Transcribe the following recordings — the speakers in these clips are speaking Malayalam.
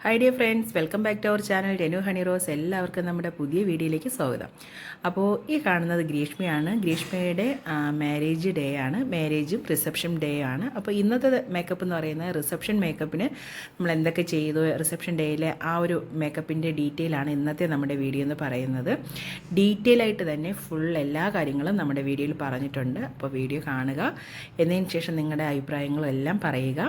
Hi dear friends welcome back to our channel Ranu Honey Rose എല്ലാവർക്കും നമ്മുടെ പുതിയ വീഡിയോയിലേക്ക് സ്വാഗതം. അപ്പോൾ ഈ കാണുന്നത് ഗ്രീഷ്മയാണ്. ഗ്രീഷ്മയുടെ മാരേജ് ഡേ ആണ്. മാരേജും റിസപ്ഷൻ ഡേ ആണ്. അപ്പോൾ ഇന്നത്തെ മേക്കപ്പ് എന്ന് പറയുന്നത് റിസപ്ഷൻ മേക്കപ്പിന് നമ്മൾ എന്തൊക്കെ ചെയ്തു? റിസപ്ഷൻ ഡേയിലെ ആ ഒരു മേക്കപ്പിന്റെ ഡീറ്റെയിൽ ആണ് ഇന്നത്തെ നമ്മുടെ വീഡിയോ എന്ന് പറയുന്നത്. ഡീറ്റെയിൽ ആയിട്ട് തന്നെ ഫുൾ എല്ലാ കാര്യങ്ങളും നമ്മുടെ വീഡിയോയിൽ പറഞ്ഞിട്ടുണ്ട്. അപ്പോൾ വീഡിയോ കാണുക. എന്നതിന് ശേഷം നിങ്ങളുടെ അഭിപ്രായങ്ങളും എല്ലാം പറയുക.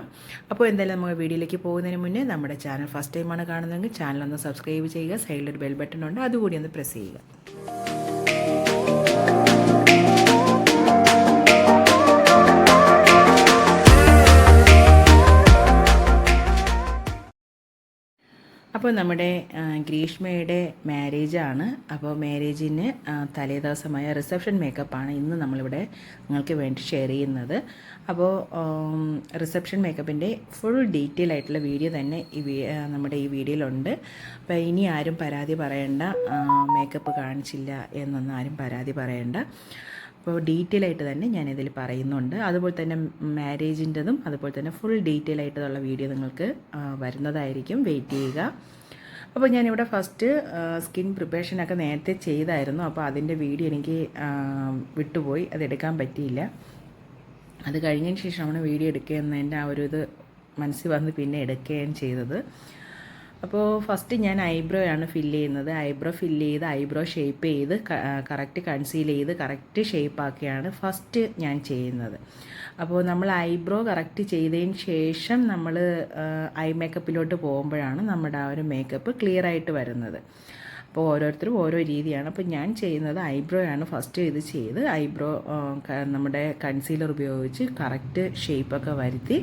അപ്പോൾ എന്തായാലും നമ്മൾ വീഡിയോയിലേക്ക് പോകുന്നതിന് മുന്നേ നമ്മുടെ ചാനൽ ഫസ്റ്റ് ടൈമാണ് കാണുന്നതെങ്കിൽ ചാനൽ ഒന്ന് സബ്സ്ക്രൈബ് ചെയ്യുക സൈഡിലൊരു ബെൽ ബട്ടൺ ഉണ്ട് അതുകൂടി ഒന്ന് പ്രസ് ചെയ്യുക. അപ്പോൾ നമ്മുടെ ഗ്രീഷ്മയുടെ മാരേജാണ്. അപ്പോൾ മാരേജിന് തലേ തലേദിവസമായ റിസപ്ഷൻ മേക്കപ്പാണ് ഇന്ന് നമ്മളിവിടെ നിങ്ങൾക്ക് വേണ്ടി ഷെയർ ചെയ്യുന്നത്. അപ്പോൾ റിസപ്ഷൻ മേക്കപ്പിന്റെ ഫുൾ ഡീറ്റെയിൽ ആയിട്ടുള്ള വീഡിയോ തന്നെ ഈ നമ്മുടെ ഈ വീഡിയോയിലുണ്ട്. അപ്പോൾ ഇനി ആരും പരാതി പറയേണ്ട മേക്കപ്പ് കാണിച്ചില്ല എന്നൊന്നും ആരും പരാതി പറയേണ്ട. അപ്പോൾ ഡീറ്റെയിൽ ആയിട്ട് തന്നെ ഞാൻ ഞാനിതിൽ പറയുന്നുണ്ട്. അതുപോലെ തന്നെ മാരേജിന്റെതും അതുപോലെ തന്നെ ഫുൾ ഡീറ്റെയിൽ ആയിട്ടുള്ള വീഡിയോ നിങ്ങൾക്ക് വരുന്നതായിരിക്കും. വെയിറ്റ് ചെയ്യുക. അപ്പോൾ ഞാനിവിടെ ഫസ്റ്റ് സ്കിൻ പ്രിപ്പറേഷനൊക്കെ നേരത്തെ ചെയ്തായിരുന്നു. അപ്പോൾ അതിന്റെ വീഡിയോ എനിക്ക് വിട്ടുപോയി. അത് എടുക്കാൻ പറ്റിയില്ല. അത് കഴിഞ്ഞതിന് ശേഷമാണ് വീഡിയോ എടുക്കുക എന്നതിന്റെ ആ ഒരു ഇത് മനസ്സിൽ വന്ന് പിന്നെ എടുക്കുകയും ചെയ്തത്. അപ്പോൾ ഫസ്റ്റ് ഞാൻ ഐബ്രോ ആണ് ഫില്ല് ചെയ്യുന്നത്. ഐബ്രോ ഫില്ല് ചെയ്ത് ഐബ്രോ ഷേപ്പ് ചെയ്ത് കറക്റ്റ് കൺസീൽ ചെയ്ത് കറക്റ്റ് ഷേപ്പ് ആക്കിയാണ് ഫസ്റ്റ് ഞാൻ ചെയ്യുന്നത്. അപ്പോൾ നമ്മൾ ഐബ്രോ കറക്റ്റ് ചെയ്തതിന് ശേഷം നമ്മൾ ഐ മേക്കപ്പിലോട്ട് പോകുമ്പോഴാണ് നമ്മുടെ ആ ഒരു മേക്കപ്പ് ക്ലിയർ ആയിട്ട് വരുന്നത്. അപ്പോൾ ഓരോരുത്തരും ഓരോ രീതിയാണ്. അപ്പോൾ ഞാൻ ചെയ്യുന്നത് ഐബ്രോ ആണ് ഫസ്റ്റ് ഇത് ചെയ്ത് ഐബ്രോ നമ്മുടെ കൺസീലർ ഉപയോഗിച്ച് കറക്റ്റ് ഷേപ്പൊക്കെ വരുത്തി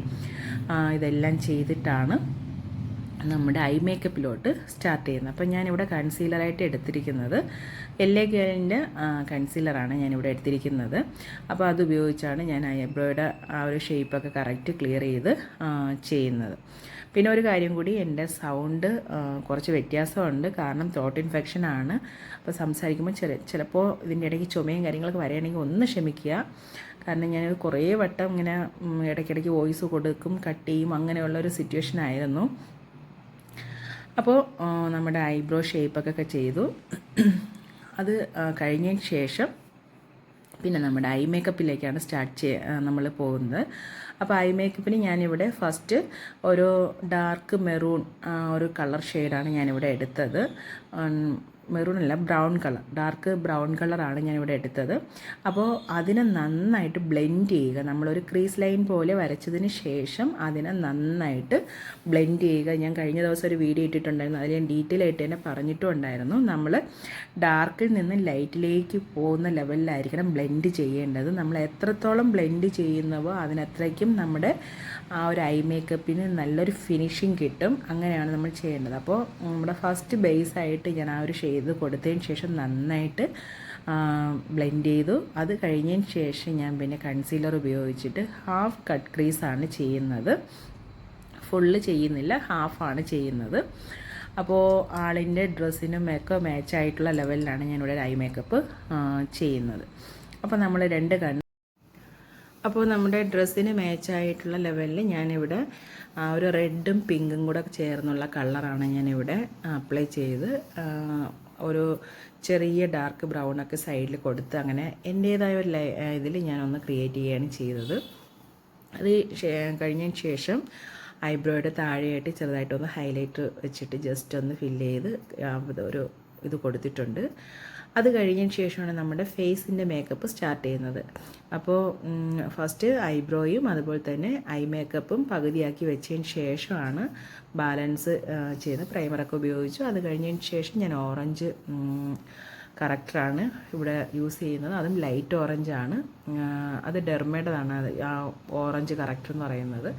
ഇതെല്ലാം ചെയ്തിട്ടാണ് നമ്മുടെ ഐ മേക്കപ്പിലോട്ട് സ്റ്റാർട്ട് ചെയ്യുന്നത്. അപ്പോൾ ഞാനിവിടെ കൺസീലറായിട്ട് എടുത്തിരിക്കുന്നത്. എൽ എ ഗേളിന്റെ കൺസീലറാണ് ഞാനിവിടെ എടുത്തിരിക്കുന്നത്. അപ്പോൾ അത് ഉപയോഗിച്ചാണ് ഞാൻ ഐബ്രോയുടെ ആ ഒരു ഷേപ്പൊക്കെ കറക്റ്റ് ക്ലിയർ ചെയ്ത് ചെയ്യുന്നത്. പിന്നെ ഒരു കാര്യം കൂടി എന്റെ സൗണ്ട് കുറച്ച് വ്യത്യാസമുണ്ട്. കാരണം ത്രോട്ട് ഇൻഫെക്ഷൻ ആണ്. അപ്പോൾ സംസാരിക്കുമ്പോൾ ചില ചിലപ്പോൾ ഇതിന്റെ ഇടയ്ക്ക് ചുമയും കാര്യങ്ങളൊക്കെ വരികയാണെങ്കിൽ ഒന്ന് ക്ഷമിക്കുക. കാരണം ഞാൻ കുറേ വട്ടം ഇങ്ങനെ ഇടയ്ക്കിടയ്ക്ക് വോയിസ് കൊടുക്കും കട്ട് ചെയ്യും അങ്ങനെയുള്ള ഒരു സിറ്റുവേഷൻ ആയിരുന്നു. അപ്പോൾ നമ്മുടെ ഐബ്രോ ഷേപ്പൊക്കെ ചെയ്തു. അത് കഴിഞ്ഞ ശേഷം പിന്നെ നമ്മുടെ ഐ മേക്കപ്പിലേക്കാണ് സ്റ്റാർട്ട് ചെയ്യ നമ്മൾ പോകുന്നത്. അപ്പോൾ ഐ മേക്കപ്പിന് ഞാനിവിടെ ഫസ്റ്റ് ഒരു ഡാർക്ക് മെറൂൺ ഒരു കളർ ഷെയ്ഡാണ് ഞാനിവിടെ എടുത്തത്. മെറൂൺ അല്ല ബ്രൗൺ കളർ. ഡാർക്ക് ബ്രൗൺ കളറാണ് ഇവിടെ എടുത്തത്. അപ്പോൾ അതിനെ നന്നായിട്ട് ബ്ലെൻഡ് ചെയ്യുക. നമ്മളൊരു ക്രീസ് ലൈൻ പോലെ വരച്ചതിന് ശേഷം അതിനെ നന്നായിട്ട് ബ്ലെൻഡ് ചെയ്യുക. ഞാൻ കഴിഞ്ഞ ദിവസം ഒരു വീഡിയോ ഇട്ടിട്ടുണ്ടായിരുന്നു. അതിൽ ഞാൻ ഡീറ്റെയിൽ ആയിട്ട് തന്നെ പറഞ്ഞിട്ടും ഉണ്ടായിരുന്നു നമ്മൾ ഡാർക്കിൽ നിന്ന് ലൈറ്റിലേക്ക് പോകുന്ന ലെവലിലായിരിക്കണം ബ്ലെൻഡ് ചെയ്യേണ്ടത്. നമ്മൾ എത്രത്തോളം ബ്ലെൻഡ് ചെയ്യുന്നവോ അതിനത്രയ്ക്കും നമ്മുടെ ആ ഒരു ഐ മേക്കപ്പിന് നല്ലൊരു ഫിനിഷിങ് കിട്ടും. അങ്ങനെയാണ് നമ്മൾ ചെയ്യേണ്ടത്. അപ്പോൾ നമ്മുടെ ഫസ്റ്റ് ബേസ് ആയിട്ട് ഞാൻ ആ ഒരു ഷെയ്ഡ് കൊടുത്തതിന് ശേഷം നന്നായിട്ട് ബ്ലെൻഡ് ചെയ്തു. അത് കഴിഞ്ഞതിന് ശേഷം ഞാൻ പിന്നെ കൺസീലർ ഉപയോഗിച്ചിട്ട് ഹാഫ് കട്ട് ക്രീസാണ് ചെയ്യുന്നത്. ഫുള്ള് ചെയ്യുന്നില്ല ഹാഫാണ് ചെയ്യുന്നത്. അപ്പോൾ ആളിന്റെ ഡ്രസ്സിനും ഒക്കെ മാച്ചായിട്ടുള്ള ലെവലിലാണ് ഞാനിവിടെ ഐ മേക്കപ്പ് ചെയ്യുന്നത്. അപ്പോൾ നമ്മൾ രണ്ട് കണ്ണ് അപ്പോൾ നമ്മുടെ ഡ്രസ്സിന് മാച്ചായിട്ടുള്ള ലെവലിൽ ഞാനിവിടെ ഒരു റെഡും പിങ്കും കൂടെ ചേർന്നുള്ള കളറാണ് ഞാനിവിടെ അപ്ലൈ ചെയ്ത് ഒരു ചെറിയ ഡാർക്ക് ബ്രൗണൊക്കെ സൈഡിൽ കൊടുത്ത് അങ്ങനെ എന്റേതായ ഒരു ഇതിൽ ഞാനൊന്ന് ക്രിയേറ്റ് ചെയ്യുകയാണ് ചെയ്തത്. അത് കഴിഞ്ഞതിന് ശേഷം ഐബ്രോയുടെ താഴെയായിട്ട് ചെറുതായിട്ടൊന്ന് ഹൈലൈറ്റ് വെച്ചിട്ട് ജസ്റ്റ് ഒന്ന് ഫില്ല് ചെയ്ത് ഒരു ഇത് കൊടുത്തിട്ടുണ്ട്. അത് കഴിഞ്ഞതിന് ശേഷമാണ് നമ്മുടെ ഫേസിന്റെ മേക്കപ്പ് സ്റ്റാർട്ട് ചെയ്യുന്നത്. അപ്പോൾ ഫസ്റ്റ് ഐബ്രോയും അതുപോലെ തന്നെ ഐ മേക്കപ്പും പകുതിയാക്കി വെച്ചതിന് ശേഷമാണ് ബാലൻസ് ചെയ്യുന്നത് പ്രൈമറൊക്കെ ഉപയോഗിച്ചു. അത് കഴിഞ്ഞതിന് ശേഷം ഞാൻ ഓറഞ്ച് കറക്റ്ററാണ് ഇവിടെ യൂസ് ചെയ്യുന്നത്. അതും ലൈറ്റ് ഓറഞ്ചാണ്. അത് ഡെർമേഡതാണ് അത് ആ ഓറഞ്ച് കറക്റ്റർ എന്ന് പറയുന്നത്.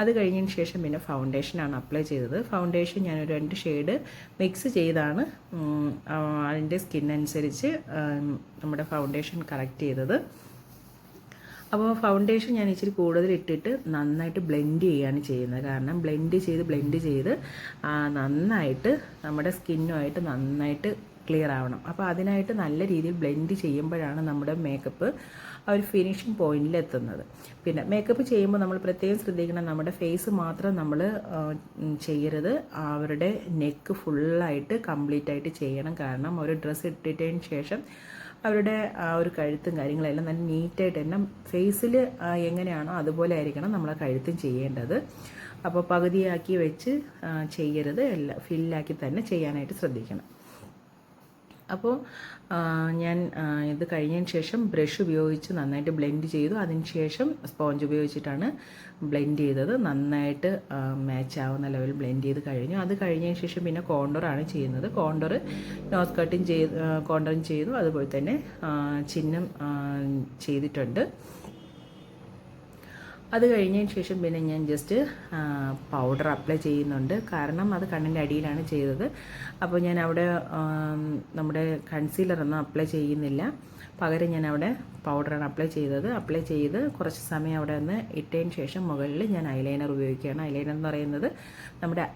അത് കഴിഞ്ഞതിന് ശേഷം പിന്നെ ഫൗണ്ടേഷനാണ് അപ്ലൈ ചെയ്തത്. ഫൗണ്ടേഷൻ ഞാനൊരു രണ്ട് ഷെയ്ഡ് മിക്സ് ചെയ്താണ് അതിന്റെ സ്കിൻ അനുസരിച്ച് നമ്മുടെ ഫൗണ്ടേഷൻ കറക്റ്റ് ചെയ്തത്. അപ്പോൾ ഫൗണ്ടേഷൻ ഞാൻ ഇച്ചിരി കൂടുതൽ ഇട്ടിട്ട് നന്നായിട്ട് ബ്ലെൻഡ് ചെയ്യുകയാണ് ചെയ്യുന്നത്. കാരണം ബ്ലെൻഡ് ചെയ്ത് ബ്ലെൻഡ് ചെയ്ത് നന്നായിട്ട് നമ്മുടെ സ്കിന്നുമായിട്ട് നന്നായിട്ട് ക്ലിയർ ആവണം. അപ്പോൾ അതിനായിട്ട് നല്ല രീതിയിൽ ബ്ലെൻഡ് ചെയ്യുമ്പോഴാണ് നമ്മുടെ മേക്കപ്പ് ആ ഒരു ഫിനിഷിംഗ് പോയിന്റിൽ എത്തുന്നത് പിന്നെ മേക്കപ്പ് ചെയ്യുമ്പോൾ നമ്മൾ പ്രത്യേകം ശ്രദ്ധിക്കണം നമ്മുടെ ഫേസ് മാത്രം നമ്മൾ ചെയ്യരുത്. അവരുടെ നെക്ക് ഫുള്ളായിട്ട് കംപ്ലീറ്റ് ആയിട്ട് ചെയ്യണം. കാരണം ഒരു ഡ്രസ്സ് ഇട്ടിട്ടതിന് ശേഷം അവരുടെ ആ ഒരു കഴുത്തും കാര്യങ്ങളെല്ലാം നല്ല നീറ്റായിട്ട് തന്നെ ഫേസിൽ എങ്ങനെയാണോ അതുപോലെ ആയിരിക്കണം നമ്മൾ കഴുത്തും ചെയ്യേണ്ടത്. അപ്പോൾ പകുതിയാക്കി വെച്ച് ചെയ്യരുത്. എല്ലാം ഫില്ലാക്കി തന്നെ ചെയ്യാനായിട്ട് ശ്രദ്ധിക്കണം. അപ്പോൾ ഞാൻ ഇത് കഴിഞ്ഞതിന് ശേഷം ബ്രഷ് ഉപയോഗിച്ച് നന്നായിട്ട് ബ്ലെൻഡ് ചെയ്തു. അതിന് ശേഷം സ്പോഞ്ച് ഉപയോഗിച്ചിട്ടാണ് ബ്ലെൻഡ് ചെയ്തത്. നന്നായിട്ട് മാച്ച് ആവുന്ന ലെവൽ ബ്ലെൻഡ് ചെയ്ത് കഴിഞ്ഞു. അത് കഴിഞ്ഞതിന് ശേഷം പിന്നെ കോണ്ടറാണ് ചെയ്യുന്നത്. കോണ്ടർ നോസ് കട്ടിങ് ചെയ്ത് കോണ്ടറും ചെയ്തു. അതുപോലെ തന്നെ ചിഹ്നം ചെയ്തിട്ടുണ്ട്. അത് കഴിഞ്ഞതിന് ശേഷം പിന്നെ ഞാൻ ജസ്റ്റ് പൗഡർ അപ്ലൈ ചെയ്യുന്നുണ്ട്. കാരണം അത് കണ്ണിന്റെ അടിയിലാണ് ചെയ്തത്. അപ്പോൾ ഞാൻ അവിടെ നമ്മുടെ കൺസീലറൊന്നും അപ്ലൈ ചെയ്യുന്നില്ല. പകരം ഞാൻ അവിടെ പൗഡറാണ് അപ്ലൈ ചെയ്തത്. അപ്ലൈ ചെയ്ത് കുറച്ച് സമയം അവിടെ ഒന്ന് ഇട്ടതിന് ശേഷം മുകളിൽ ഞാൻ ഐലൈനർ ഉപയോഗിക്കുകയാണ്. ഐലൈനർ എന്ന് പറയുന്നത് നമ്മുടെ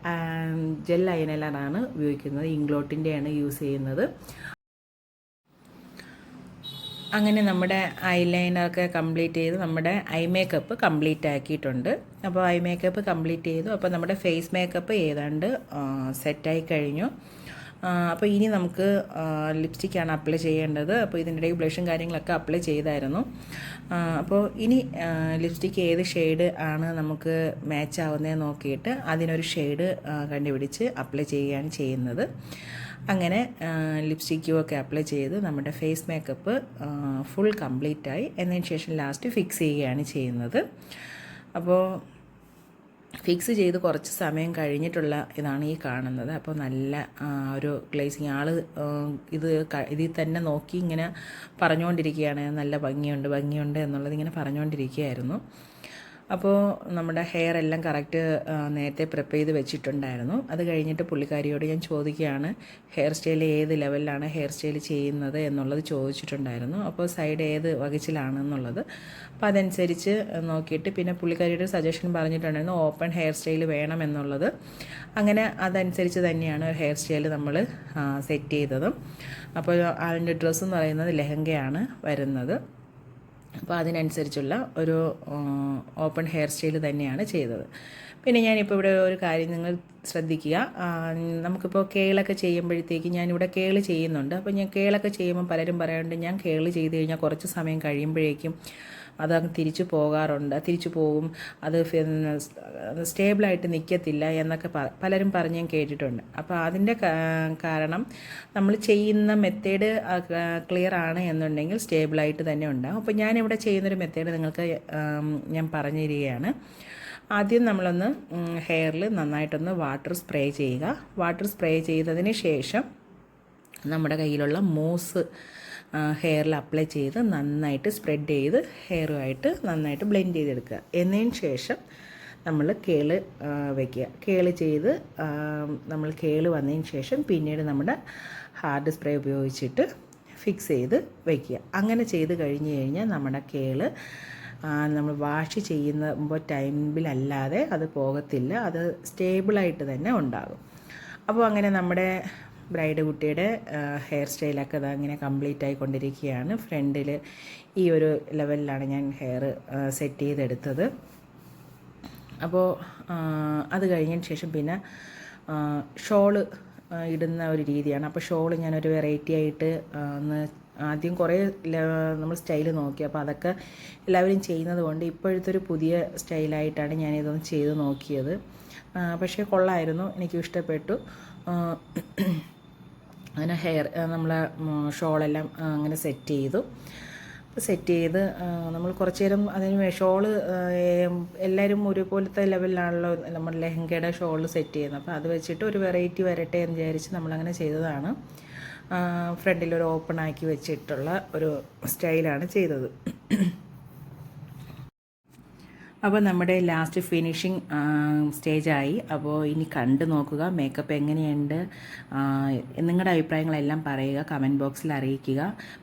ജെൽ ഐലൈനറാണ് ഉപയോഗിക്കുന്നത്. ഇംഗ്ലോട്ടിന്റെയാണ് യൂസ് ചെയ്യുന്നത്. അങ്ങനെ നമ്മുടെ ഐലൈനറൊക്കെ കംപ്ലീറ്റ് ചെയ്ത് നമ്മുടെ ഐ മേക്കപ്പ് കംപ്ലീറ്റ് ആക്കിയിട്ടുണ്ട്. അപ്പോൾ ഐ മേക്കപ്പ് കംപ്ലീറ്റ് ചെയ്തു. അപ്പോൾ നമ്മുടെ ഫേസ് മേക്കപ്പ് ഏതാണ്ട് സെറ്റായി കഴിഞ്ഞു. അപ്പോൾ ഇനി നമുക്ക് ലിപ്സ്റ്റിക്കാണ് അപ്ലൈ ചെയ്യേണ്ടത്. അപ്പോൾ ഇതിന്റെ ഇടയിൽ ബ്ലഷും കാര്യങ്ങളൊക്കെ അപ്ലൈ ചെയ്തായിരുന്നു. അപ്പോൾ ഇനി ലിപ്സ്റ്റിക്ക് ഏത് ഷെയ്ഡ് ആണ് നമുക്ക് മാച്ച് ആവുന്നതെന്ന് നോക്കിയിട്ട് അതിനൊരു ഷെയ്ഡ് കണ്ടുപിടിച്ച് അപ്ലൈ ചെയ്യുകയാണ് ചെയ്യുന്നത്. അങ്ങനെ ലിപ്സ്റ്റിക്കും ഒക്കെ അപ്ലൈ ചെയ്ത് നമ്മുടെ ഫേസ് മേക്കപ്പ് ഫുൾ കംപ്ലീറ്റ് ആയി. എന്നതിന് ശേഷം ലാസ്റ്റ് ഫിക്സ് ചെയ്യുകയാണ് ചെയ്യുന്നത്. അപ്പോൾ ഫിക്സ് ചെയ്ത് കുറച്ച് സമയം കഴിഞ്ഞിട്ടുള്ള ഇതാണ് ഈ കാണുന്നത്. അപ്പോൾ നല്ല ഒരു ഗ്ലേസിങ് ആൾ ഇത് ഇതിൽ തന്നെ നോക്കി ഇങ്ങനെ പറഞ്ഞുകൊണ്ടിരിക്കുകയാണ്. നല്ല ഭംഗിയുണ്ട് ഭംഗിയുണ്ട് എന്നുള്ളത് ഇങ്ങനെ പറഞ്ഞുകൊണ്ടിരിക്കുകയായിരുന്നു. അപ്പോൾ നമ്മുടെ ഹെയർ എല്ലാം കറക്റ്റ് നേരത്തെ പ്രിപ്പയർ ചെയ്ത് വെച്ചിട്ടുണ്ടായിരുന്നു. അത് കഴിഞ്ഞിട്ട് പുള്ളിക്കാരിയോട് ഞാൻ ചോദിക്കുകയാണ് ഹെയർ സ്റ്റൈൽ ഏത് ലെവലിലാണ് ഹെയർ സ്റ്റൈൽ ചെയ്യുന്നത്? എന്നുള്ളത് ചോദിച്ചിട്ടുണ്ടായിരുന്നു. അപ്പോൾ സൈഡ് ഏത് വകച്ചിലാണെന്നുള്ളത് അപ്പോൾ അതനുസരിച്ച് നോക്കിയിട്ട് പിന്നെ പുള്ളിക്കാരിയുടെ സജഷൻ പറഞ്ഞിട്ടുണ്ടായിരുന്നു ഓപ്പൺ ഹെയർ സ്റ്റൈൽ വേണം എന്നുള്ളത്. അങ്ങനെ അതനുസരിച്ച് തന്നെയാണ് ഹെയർ സ്റ്റൈൽ നമ്മൾ സെറ്റ് ചെയ്തതും. അപ്പോൾ അതിന്റെ ഡ്രസ്സ് എന്ന് പറയുന്നത് ലെഹങ്കയാണ് വരുന്നത്. അപ്പോൾ അതിനനുസരിച്ചുള്ള ഒരു ഓപ്പൺ ഹെയർ സ്റ്റൈൽ തന്നെയാണ് ചെയ്തത്. പിന്നെ ഞാനിപ്പോൾ ഇവിടെ ഒരു കാര്യം നിങ്ങൾ ശ്രദ്ധിക്കുക. നമുക്കിപ്പോൾ കേളൊക്കെ ചെയ്യുമ്പോഴത്തേക്ക് ഞാനിവിടെ കേൾ ചെയ്യുന്നുണ്ട്. അപ്പോൾ ഞാൻ കേളൊക്കെ ചെയ്യുമ്പോൾ പലരും പറയാറുണ്ട് ഞാൻ കേൾ ചെയ്ത് കഴിഞ്ഞാൽ കുറച്ച് സമയം കഴിയുമ്പോഴേക്കും അതങ്ങ് തിരിച്ചു പോകാറുണ്ട്. തിരിച്ചു പോകും. അത് സ്റ്റേബിളായിട്ട് നിൽക്കത്തില്ല എന്നൊക്കെ പലരും പറഞ്ഞ് ഞാൻ കേട്ടിട്ടുണ്ട്. അപ്പോൾ അതിന്റെ കാരണം നമ്മൾ ചെയ്യുന്ന മെത്തേഡ് ക്ലിയർ ആണ് എന്നുണ്ടെങ്കിൽ സ്റ്റേബിളായിട്ട് തന്നെ ഉണ്ടാകും അപ്പോൾ ഞാനിവിടെ ചെയ്യുന്നൊരു മെത്തേഡ് നിങ്ങൾക്ക് ഞാൻ പറഞ്ഞു തരികയാണ് ആദ്യം നമ്മളൊന്ന് ഹെയറിൽ നന്നായിട്ടൊന്ന് വാട്ടർ സ്പ്രേ ചെയ്യുക. വാട്ടർ സ്പ്രേ ചെയ്തതിന് ശേഷം നമ്മുടെ കയ്യിലുള്ള മൂസ് ഹെയറിൽ അപ്ലൈ ചെയ്ത് നന്നായിട്ട് സ്പ്രെഡ് ചെയ്ത് ഹെയറുമായിട്ട് നന്നായിട്ട് ബ്ലെൻഡ് ചെയ്തെടുക്കുക. എന്നതിന് ശേഷം നമ്മൾ കേൾ വയ്ക്കുക കേൾ ചെയ്ത് നമ്മൾ കേൾ വന്നതിന് ശേഷം പിന്നീട് നമ്മുടെ ഹാർഡ് സ്പ്രേ ഉപയോഗിച്ചിട്ട് ഫിക്സ് ചെയ്ത് വയ്ക്കുക അങ്ങനെ ചെയ്ത് കഴിഞ്ഞ് കഴിഞ്ഞാൽ നമ്മുടെ കേൾ നമ്മൾ വാഷ് ചെയ്യുമ്പോൾ ടൈമിലല്ലാതെ അത് പോകത്തില്ല. അത് സ്റ്റേബിളായിട്ട് തന്നെ ഉണ്ടാകും. അപ്പോൾ അങ്ങനെ നമ്മുടെ ബ്രൈഡ് കുട്ടിയുടെ ഹെയർ സ്റ്റൈലൊക്കെ അത് അങ്ങനെ കംപ്ലീറ്റ് ആയിക്കൊണ്ടിരിക്കുകയാണ്. ഫ്രണ്ടിൽ ഈ ഒരു ലെവലിലാണ് ഞാൻ ഹെയർ സെറ്റ് ചെയ്തെടുത്തത്. അപ്പോൾ അത് കഴിഞ്ഞതിന് ശേഷം പിന്നെ ഷോൾ ഇടുന്ന ഒരു രീതിയാണ്. അപ്പോൾ ഷോൾ ഞാനൊരു വെറൈറ്റി ആയിട്ട് ഒന്ന് ആദ്യം കുറേ നമ്മൾ സ്റ്റൈൽ നോക്കി. അപ്പോൾ അതൊക്കെ എല്ലാവരും ചെയ്യുന്നത് കൊണ്ട് ഇപ്പോഴത്തെ ഒരു പുതിയ സ്റ്റൈലായിട്ടാണ് ഞാനിതൊന്ന് ചെയ്ത് നോക്കിയത്. പക്ഷേ കൊള്ളായിരുന്നു. എനിക്ക് ഇഷ്ടപ്പെട്ടു. അങ്ങനെ ഹെയർ നമ്മളെ ഷോളെല്ലാം അങ്ങനെ സെറ്റ് ചെയ്തു. സെറ്റ് ചെയ്ത് നമ്മൾ കുറച്ച് നേരം അതിന് ഷോൾ എല്ലാവരും ഒരുപോലത്തെ ലെവലിലാണല്ലോ നമ്മൾ ലെഹങ്കയുടെ ഷോൾ സെറ്റ് ചെയ്യുന്നത്. അപ്പോൾ അത് വെച്ചിട്ട് ഒരു വെറൈറ്റി വരട്ടെ എന്ന് വിചാരിച്ച് നമ്മളങ്ങനെ ചെയ്തതാണ്. ഫ്രണ്ടിൽ ഒരു ഓപ്പൺ ആക്കി വെച്ചിട്ടുള്ള ഒരു സ്റ്റൈലാണ് ചെയ്തത്. അപ്പോൾ നമ്മുടെ ലാസ്റ്റ് ഫിനിഷിങ് സ്റ്റേജായി അപ്പോൾ ഇനി കണ്ടു നോക്കുക മേക്കപ്പ് എങ്ങനെയുണ്ട് നിങ്ങളുടെ അഭിപ്രായങ്ങളെല്ലാം പറയുക കമന്റ് ബോക്സിൽ അറിയിക്കുക.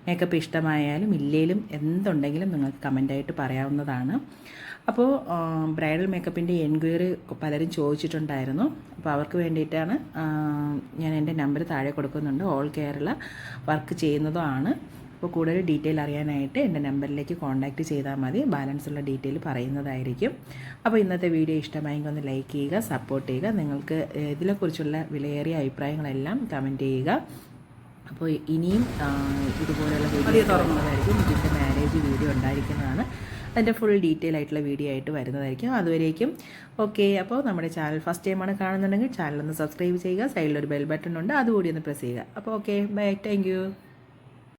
മേക്കപ്പ് ഇഷ്ടമായാലും ഇല്ലേലും എന്തുണ്ടെങ്കിലും നിങ്ങൾക്ക് കമന്റായിട്ട് പറയാവുന്നതാണ്. അപ്പോൾ ബ്രൈഡൽ മേക്കപ്പിന്റെ എൻക്വയറി പലരും ചോദിച്ചിട്ടുണ്ടായിരുന്നു. അപ്പോൾ അവർക്ക് വേണ്ടിയിട്ടാണ് ഞാൻ എന്റെ നമ്പർ താഴെ കൊടുക്കുന്നുണ്ട്. ഓൾ കേരള വർക്ക് ചെയ്യുന്നതുമാണ് അപ്പോൾ കൂടുതൽ ഡീറ്റെയിൽ അറിയാനായിട്ട് എന്റെ നമ്പറിലേക്ക് കോൺടാക്റ്റ് ചെയ്താൽ മതി. ബാലൻസ് ഉള്ള ഡീറ്റെയിൽ പറയുന്നതായിരിക്കും. അപ്പോൾ ഇന്നത്തെ വീഡിയോ ഇഷ്ടമായെങ്കിൽ ഒന്ന് ലൈക്ക് ചെയ്യുക സപ്പോർട്ട് ചെയ്യുക. നിങ്ങൾക്ക് ഇതിനെക്കുറിച്ചുള്ള വിലയേറിയ അഭിപ്രായങ്ങളെല്ലാം കമന്റ് ചെയ്യുക. അപ്പോൾ ഇനിയും ഇതുപോലെയുള്ള വീഡിയോ തുറന്നതായിരിക്കും ഇതിന്റെ മാരേജ് വീഡിയോ ഉണ്ടായിരിക്കുന്നതാണ്. അതിന്റെ ഫുൾ ഡീറ്റെയിൽ ആയിട്ടുള്ള വീഡിയോ ആയിട്ട് വരുന്നതായിരിക്കും അതുവരേക്കും. ഓക്കെ അപ്പോൾ നമ്മുടെ ചാനൽ ഫസ്റ്റ് ടൈമാണ് കാണുന്നുണ്ടെങ്കിൽ ചാനൽ ഒന്ന് സബ്സ്ക്രൈബ് ചെയ്യുക. സൈഡിലൊരു ബെൽ ബട്ടൺ ഉണ്ട്. അതുകൂടി ഒന്ന് പ്രസ് ചെയ്യുക. അപ്പോൾ ഓക്കെ ബൈ. താങ്ക്